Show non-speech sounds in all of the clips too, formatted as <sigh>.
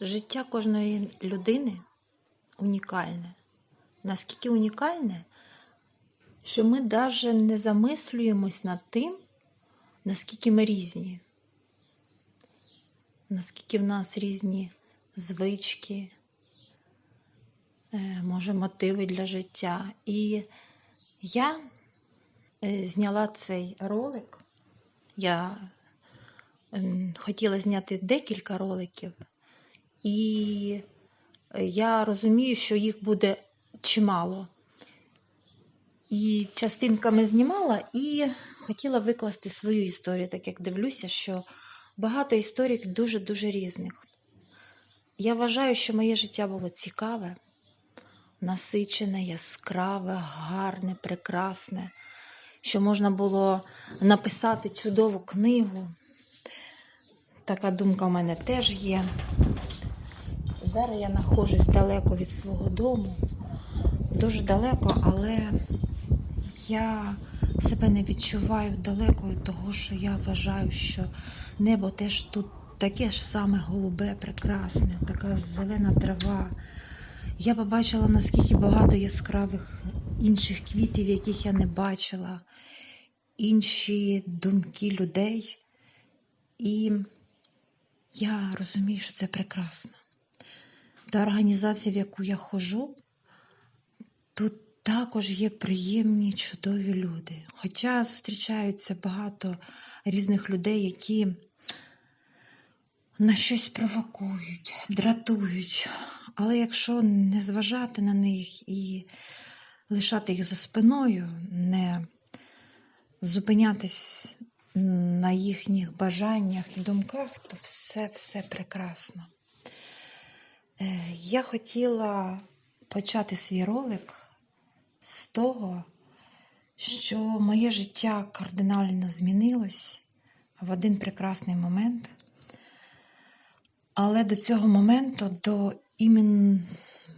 Життя кожної людини унікальне. Наскільки унікальне, що ми навіть не замислюємось над тим, наскільки ми різні, наскільки в нас різні звички, е, може, мотиви для життя. І я е, зняла цей ролик. Я хотіла зняти декілька роликів, і е, я розумію, що їх буде чимало. І частинками знімала і хотіла викласти свою історію, так як дивлюся, що багато історій дуже-дуже різних. Я вважаю, що моє життя було цікаве, насичене, яскраве, гарне, прекрасне, що можна було написати чудову книгу. Така думка в мене теж є. Зараз я знаходжусь далеко від свого дому, дуже далеко, але я себе не відчуваю далеко від того, що я вважаю, що небо теж тут таке ж саме голубе, прекрасне, така зелена трава. Я побачила, наскільки багато яскравих інших квітів, яких я не бачила, інші думки людей. І я розумію, що це прекрасно. Та організація, в яку я ходжу, тут також є приємні, чудові люди. Хоча зустрічаються багато різних людей, які на щось провокують, дратують. Але якщо не зважати на них і лишати їх за спиною, не зупинятись на їхніх бажаннях і думках, то все все прекрасно. Е, Я хотіла почати свій ролик з того, що моє життя кардинально змінилось в один прекрасний момент. Але до цього моменту, до іменно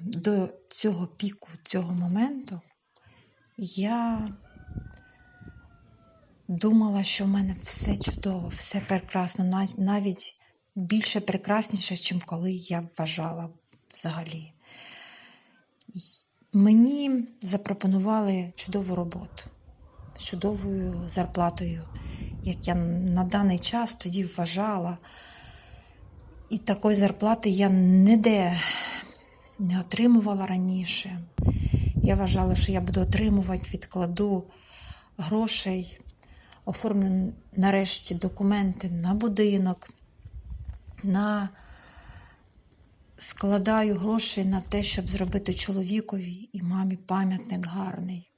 до цього піку, цього моменту, я думала, що в мене все чудово, все прекрасно, навіть більше прекрасніше, ніж коли я вважала взагалі. Мені запропонували чудову роботу з чудовою зарплатою, як я на даний час тоді вважала. І такої зарплати я ніде не отримувала раніше. Я вважала, що я буду отримувати, відкладу грошей, оформлю нарешті документи на будинок, на складаю гроші на те, щоб зробити чоловікові і мамі пам'ятник гарний.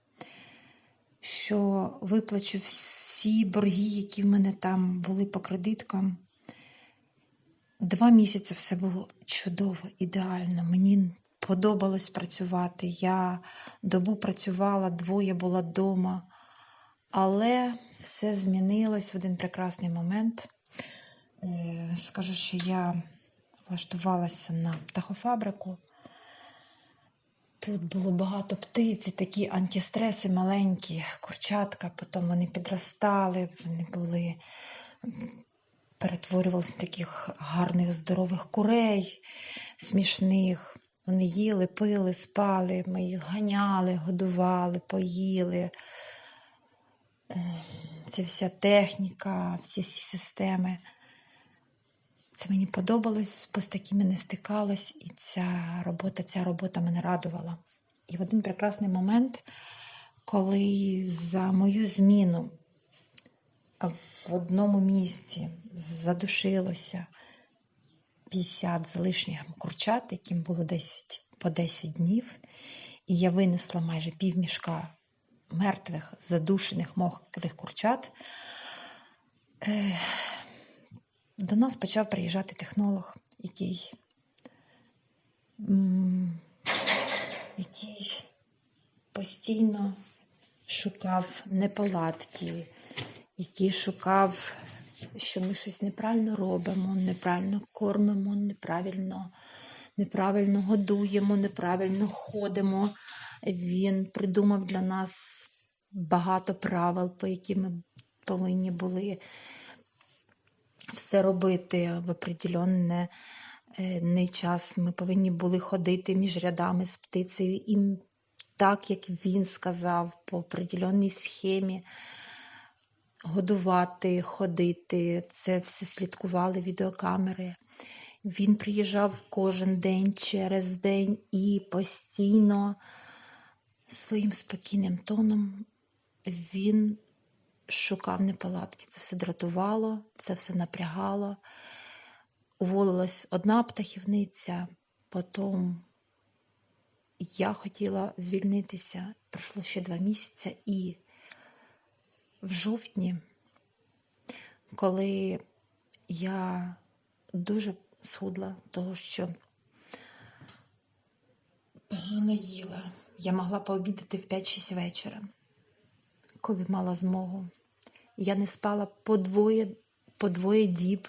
Що виплачу всі борги, які в мене там були по кредиткам. Два місяці все було чудово, ідеально. Мені подобалось працювати. Я добу працювала, двоє була вдома. Але все змінилось в один прекрасний момент. Е, Скажу, що я влаштувалася на птахофабрику. Тут було багато птиць, такі антистреси маленькі, курчатка, потім вони підростали, вони були перетворювалися в таких гарних, здорових курей, смішних. Вони їли, пили, спали, ми їх ганяли, годували, поїли. Це вся техніка, всі всі системи. Це мені подобалось, бо з такими не стикалась, і ця робота, ця робота мене радувала. І в один прекрасний момент, коли за мою зміну в одному місці задушилося 50 з лишнім курчат, яким було 10 по 10 днів, і я винесла майже півмішка мертвих, задушених мокрих курчат. До нас почав приїжджати технолог, який, який постійно шукав неполадки, який шукав, що ми щось неправильно робимо, неправильно кормимо, неправильно, неправильно годуємо, неправильно ходимо. Він придумав для нас багато правил, по яким ми повинні були все робити в определенне е, час. Ми повинні були ходити між рядами з птицею, і так, як він сказав, по определеній схемі годувати, ходити. Це все слідкували відеокамери. Він приїжджав кожен день через день і постійно своїм спокійним тоном він шукав неполадки. Це все дратувало, це все напрягало. Уволилась одна птахівниця, потім я хотіла звільнитися. Пройшло ще два місяці, і в жовтні, коли я дуже схудла, того що погано їла, я могла пообідати в 5-6 вечора, коли мала змогу. Я не спала по двоє, по двоє діб,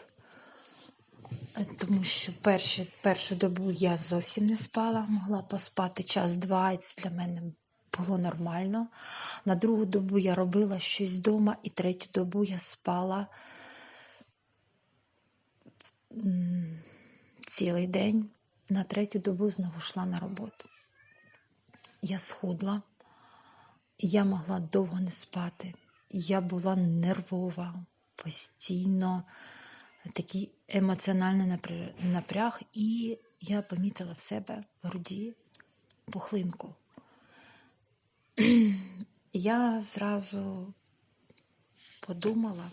тому що перші, першу добу я зовсім не спала, могла поспати час-два, і це для мене було нормально. На другу добу я робила щось вдома, і третю добу я спала цілий день. На третю добу знову йшла на роботу. Я схудла, я могла довго не спати. Я була нервова, постійно такий емоціональний напряг, і я помітила в себе в груді пухлинку. <clears throat> Я зразу подумала,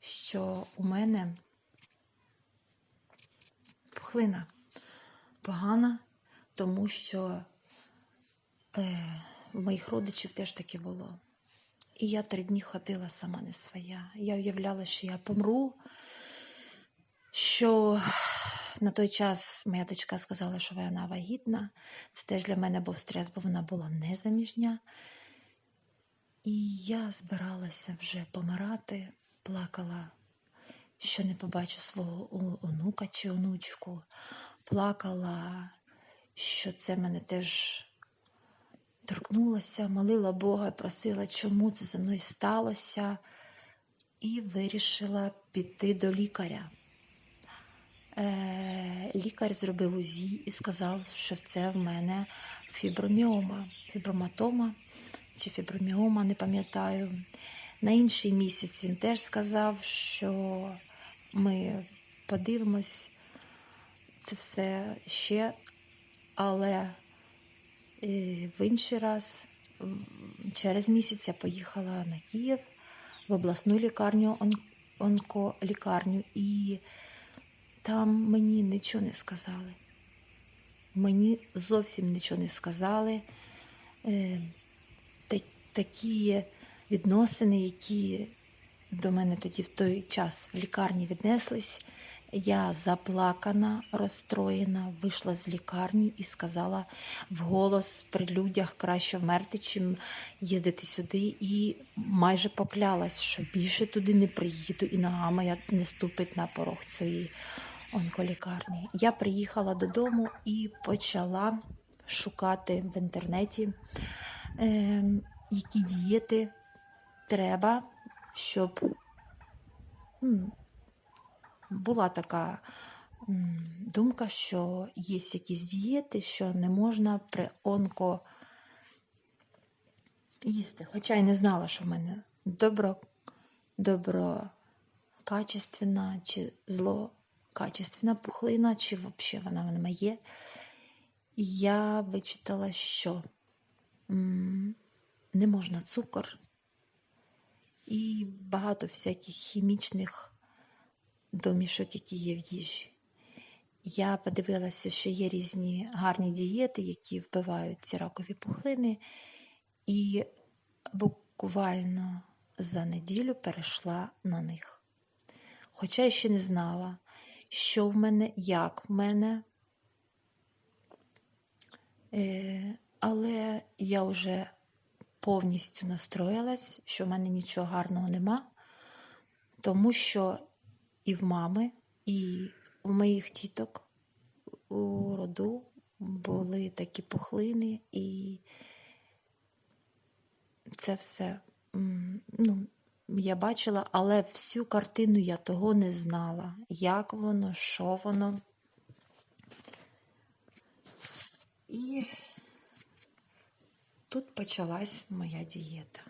що у мене пухлина погана, тому що е, в моїх родичів теж таке було. І я три дні ходила сама не своя. Я уявляла, що я помру, що на той час моя дочка сказала, що вона вагітна. Це теж для мене був стрес, бо вона була незаміжня. І я збиралася вже помирати, плакала, що не побачу свого онука чи онучку. Плакала, що це мене теж торкнулося, молила Бога, просила, чому це зі мною сталося, і вирішила піти до лікаря. Е, лікар зробив УЗІ і сказав, що це в мене фіброміома, фіброматома чи фіброміома, не пам'ятаю. На інший місяць він теж сказав, що ми подивимось це все ще, але в інший раз, через місяць, я поїхала на Київ в обласну лікарню, он- онколікарню, і там мені нічого не сказали. Мені зовсім нічого не сказали. Е, такі відносини, які до мене тоді в той час в лікарні віднеслись. Я заплакана, розстроєна, вийшла з лікарні і сказала вголос при людях краще вмерти, чим їздити сюди, і майже поклялась, що більше туди не приїду, і нога моя не ступить на порог цієї онколікарні. Я приїхала додому і почала шукати в інтернеті, ем, які дієти треба, щоб була така думка, що є якісь дієти, що не можна при онко їсти. Хоча й не знала, що в мене добро, доброкачественна чи злокачественна пухлина, чи взагалі вона в мене є. І я вичитала, що не можна цукор і багато всяких хімічних домішок, які є в їжі. Я подивилася, що є різні гарні дієти, які вбивають ці ракові пухлини, і буквально за неділю перейшла на них. Хоча я ще не знала, що в мене, як в мене, Е, але я вже повністю настроїлась, що в мене нічого гарного нема, тому що і в мами, і у моїх тіток у роду були такі пухлини, і це все ну, я бачила, але всю картину я того не знала. Як воно, що воно. І тут почалась моя дієта.